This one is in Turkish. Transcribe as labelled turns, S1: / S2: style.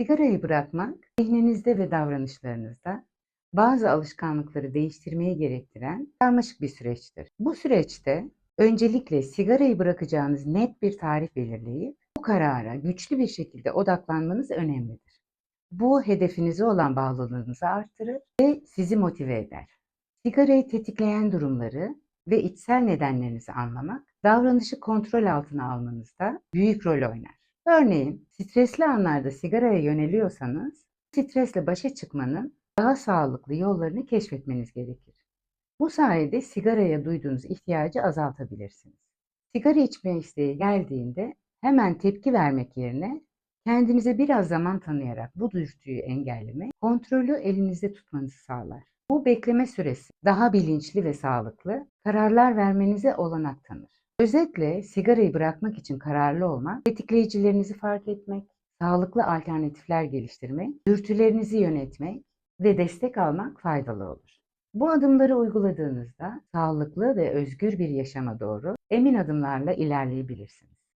S1: Sigarayı bırakmak, zihninizde ve davranışlarınızda bazı alışkanlıkları değiştirmeyi gerektiren karmaşık bir süreçtir. Bu süreçte öncelikle sigarayı bırakacağınız net bir tarih belirleyip bu karara güçlü bir şekilde odaklanmanız önemlidir. Bu hedefinize olan bağlılığınızı artırır ve sizi motive eder. Sigarayı tetikleyen durumları ve içsel nedenlerinizi anlamak, davranışı kontrol altına almanızda büyük rol oynar. Örneğin, stresli anlarda sigaraya yöneliyorsanız, stresle başa çıkmanın daha sağlıklı yollarını keşfetmeniz gerekir. Bu sayede sigaraya duyduğunuz ihtiyacı azaltabilirsiniz. Sigara içme isteği geldiğinde hemen tepki vermek yerine kendinize biraz zaman tanıyarak bu dürtüyü engellemek, kontrolü elinizde tutmanızı sağlar. Bu bekleme süresi daha bilinçli ve sağlıklı kararlar vermenize olanak tanır. Özetle sigarayı bırakmak için kararlı olmak, tetikleyicilerinizi fark etmek, sağlıklı alternatifler geliştirmek, dürtülerinizi yönetmek ve destek almak faydalı olur. Bu adımları uyguladığınızda sağlıklı ve özgür bir yaşama doğru emin adımlarla ilerleyebilirsiniz.